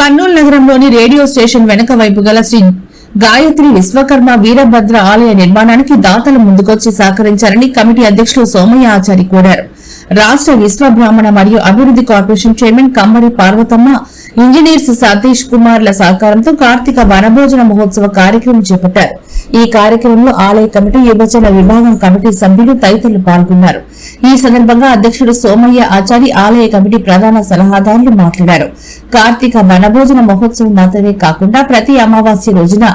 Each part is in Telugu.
కర్నూలు నగరంలోని రేడియో స్టేషన్ వెనక వైపు గల శ్రీ గాయత్రి విశ్వకర్మ వీరభద్ర ఆలయ నిర్మాణానికి దాతలు ముందుకొచ్చి సహకరించారని కమిటీ అధ్యక్షులు సోమయ్య ఆచారి కోరారు. రాష్ట్ర విశ్వ బ్రాహ్మణ మరియు అభివృద్ధి కార్పొరేషన్ చైర్మన్ కమ్మరి పార్వతమ్మ ఇంజనీర్స్ సతీష్ కుమార్ల సహకారంతో కార్తీక వనభోజన మహోత్సవ కార్యక్రమం చేపట్టారు. ఈ కార్యక్రమంలో ఆలయ కమిటీ యువజన విభాగం కమిటీ సభ్యులు తదితరులు పాల్గొన్నారు. ఈ సందర్భంగా అధ్యక్షుడు సోమయ్య ఆచారి ఆలయ కమిటీ ప్రధాన సలహాదారులు మాట్లాడారు. కార్తీక వనభోజన మహోత్సవం మాత్రమే కాకుండా ప్రతి అమావాస్య రోజున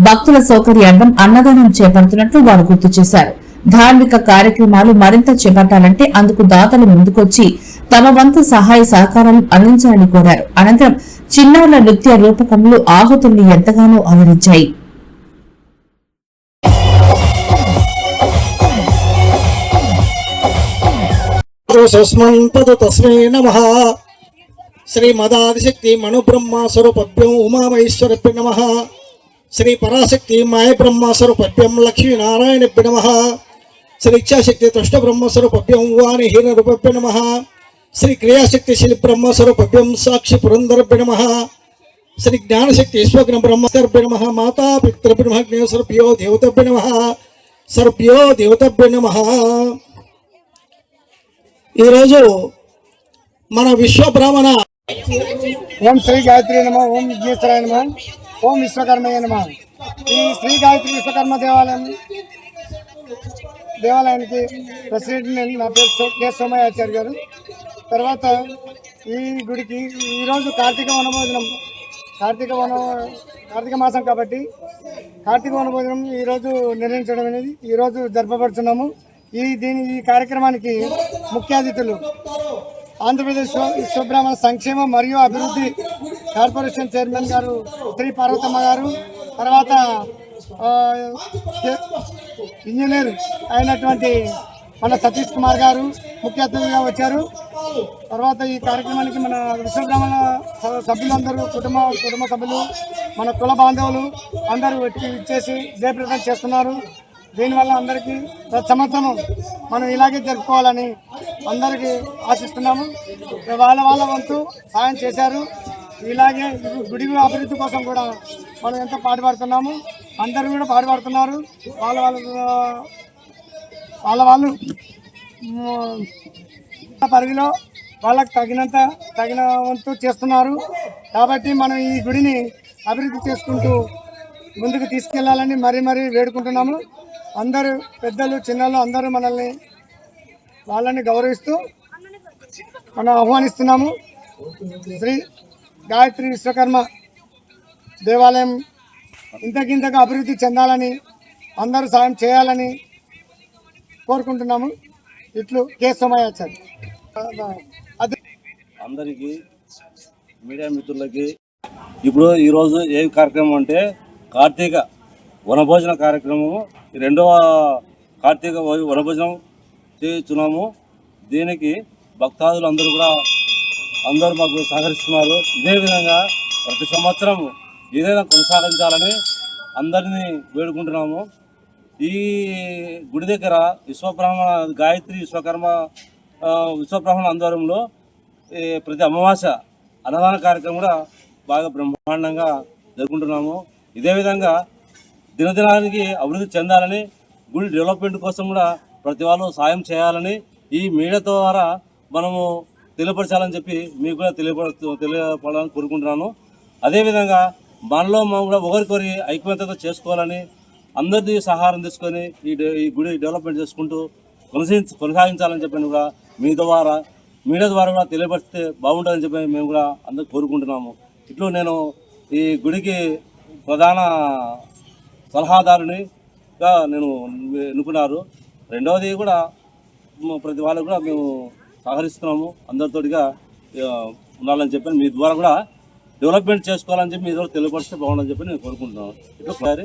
భక్తుల సౌకర్యార్థం అన్నదానం చేపడుతున్నట్లు వారు గుర్తు చేశారు. ధార్మిక కార్యక్రమాలు మరింత చేపట్టాలంటే అందుకు దాతలు ముందుకొచ్చి తమ వంతు సహాయ సహకారాలు అందించాలని కోరారు. అనంతరం చిన్నారుల నృత్య రూపకములు ఆహుతుల్ని ఎంతగానో అలరించాయి. సస్మంతదు తస్మై నమ. శ్రీ మదాదిశక్తి మనుబ్రహ్మ స్వరూపభ్యం ఉమామహేశ్వరభ్య నమ. శ్రీ పరాశక్తి మాయ బ్రహ్మ స్వరూపభ్యం లక్ష్మీనారాయణభ్య నమ. శ్రీ ఇచ్చాశక్తి తుష్ట బ్రహ్మ స్వరూపభ్యం వాణి హీన రూపభ్య నమ. శ్రీ క్రియాశక్తి శ్రీ బ్రహ్మ స్వరూపభ్యం సాక్షి పురంధరభ్య నమ. శ్రీ జ్ఞానశక్తి ఈశ్వగ్న బ్రహ్మస్తర్భ్య నమ. మాతా పితృబ్రహ్మజ్ఞ సర్భ్యో దేవతభ్య నమ సర్భ్యో దేవతభ్య నమ. ఈరోజు మన విశ్వ బ్రాహ్మణ ఓం శ్రీ గాయత్రి నమ ఓం విఘ్నేశ్వరాయ నమ ఓం విశ్వకర్మయ్య నమ. ఈ శ్రీ గాయత్రి విశ్వకర్మ దేవాలయం దేవాలయానికి ప్రెసిడెంట్ నేను నా పేరు సో- కె. సోమయాచార్య గారు. తర్వాత ఈ గుడికి ఈరోజు కార్తీక వనభోజనం కార్తీక వన కార్తీక మాసం కాబట్టి కార్తీక వనభోజనం ఈరోజు నిర్ణయించడం అనేది ఈరోజు జరపబడుతున్నాము ఈ దీని ఈ కార్యక్రమానికి ముఖ్య అతిథులు ఆంధ్రప్రదేశ్ విశ్వబ్రాహ్మణ సంక్షేమ మరియు అభివృద్ధి కార్పొరేషన్ చైర్మన్ గారు శ్రీ పార్వతమ్మ గారు తర్వాత ఇంజనీర్ అయినటువంటి మన సతీష్ కుమార్ గారు ముఖ్య అతిథిగా వచ్చారు. తర్వాత ఈ కార్యక్రమానికి మన విశ్వబ్రాహ్మణ సభ్యులందరూ కుటుంబ కుటుంబ సభ్యులు మన కుల బాంధవులు అందరూ వచ్చి ఇచ్చేసి జయప్రదం చేస్తున్నారు. దీనివల్ల అందరికీ ప్రతి సంవత్సరం మనం ఇలాగే జరుపుకోవాలని అందరికీ ఆశిస్తున్నాము. వాళ్ళ వాళ్ళ వంతు సాయం చేశారు. ఇలాగే గుడి అభివృద్ధి కోసం కూడా మనం ఎంతో పాటుపడుతున్నాము. అందరూ కూడా పాటుపడుతున్నారు. వాళ్ళ వాళ్ళ వాళ్ళ వాళ్ళు పరిధిలో వాళ్ళకి తగినంత తగిన వంతు చేస్తున్నారు. కాబట్టి మనం ఈ గుడిని అభివృద్ధి చేసుకుంటూ ముందుకు తీసుకెళ్ళాలని మరీ మరీ వేడుకుంటున్నాము. అందరూ పెద్దలు చిన్నలు అందరూ మనల్ని వాళ్ళని గౌరవిస్తూ మనం ఆహ్వానిస్తున్నాము. శ్రీ గాయత్రి విశ్వకర్మ దేవాలయం ఇంతకింతగా అభివృద్ధి చెందాలని అందరూ సాయం చేయాలని కోరుకుంటున్నాము. ఇట్లు కె సోమయాచారి అదే అందరికీ మీడియా మిత్రులకి ఇప్పుడు ఈరోజు ఏం కార్యక్రమం అంటే కార్తీక వనభోజన కార్యక్రమము రెండవ కార్తీక వనభోజనం చేస్తున్నాము దీనికి భక్తాదులు అందరూ కూడా అందరూ మాకు సహకరిస్తున్నారు. ఇదే విధంగా ప్రతి సంవత్సరం ఏదైనా కొనసాగించాలని అందరినీ వేడుకుంటున్నాము. ఈ గుడి దగ్గర విశ్వబ్రాహ్మణ గాయత్రి విశ్వకర్మ విశ్వబ్రహ్మణ విశ్వబ్రాహ్మణ ఆధ్వర్యంలో ప్రతి అమావాస్య అన్నదాన కార్యక్రమం కూడా బాగా బ్రహ్మాండంగా జరుపుకుంటున్నాము. ఇదే విధంగా దినదినానికి అభివృద్ధి చెందాలని గుడి డెవలప్మెంట్ కోసం కూడా ప్రతి వాళ్ళు సాయం చేయాలని ఈ మీడియా ద్వారా మనము తెలియపరచాలని చెప్పి మీకు కూడా తెలియపడ తెలియపడాలని కోరుకుంటున్నాను. అదేవిధంగా మనలో మనం కూడా ఒకరికొరి ఐక్యమత్యత చేసుకోవాలని అందరిది సహారం తీసుకొని ఈ ఈ గుడి డెవలప్మెంట్ చేసుకుంటూ కొనసాగి కొనసాగించాలని చెప్పి కూడా మీ ద్వారా మీడియా ద్వారా కూడా తెలియపరిస్తే బాగుంటుందని చెప్పి మేము కూడా అందరూ కోరుకుంటున్నాము. ఇట్లు నేను ఈ గుడికి ప్రధాన సలహాదారునిగా నేను ఎన్నుకున్నారు. రెండవది కూడా ప్రతి వాళ్ళకు కూడా మేము సహకరిస్తున్నాము. అందరితోటిగా ఉండాలని చెప్పి మీ ద్వారా కూడా డెవలప్మెంట్ చేసుకోవాలని చెప్పి మీ ద్వారా తెలియపరిస్తే బాగుండని చెప్పి నేను కోరుకుంటున్నాను. ఇట్లా ఒకసారి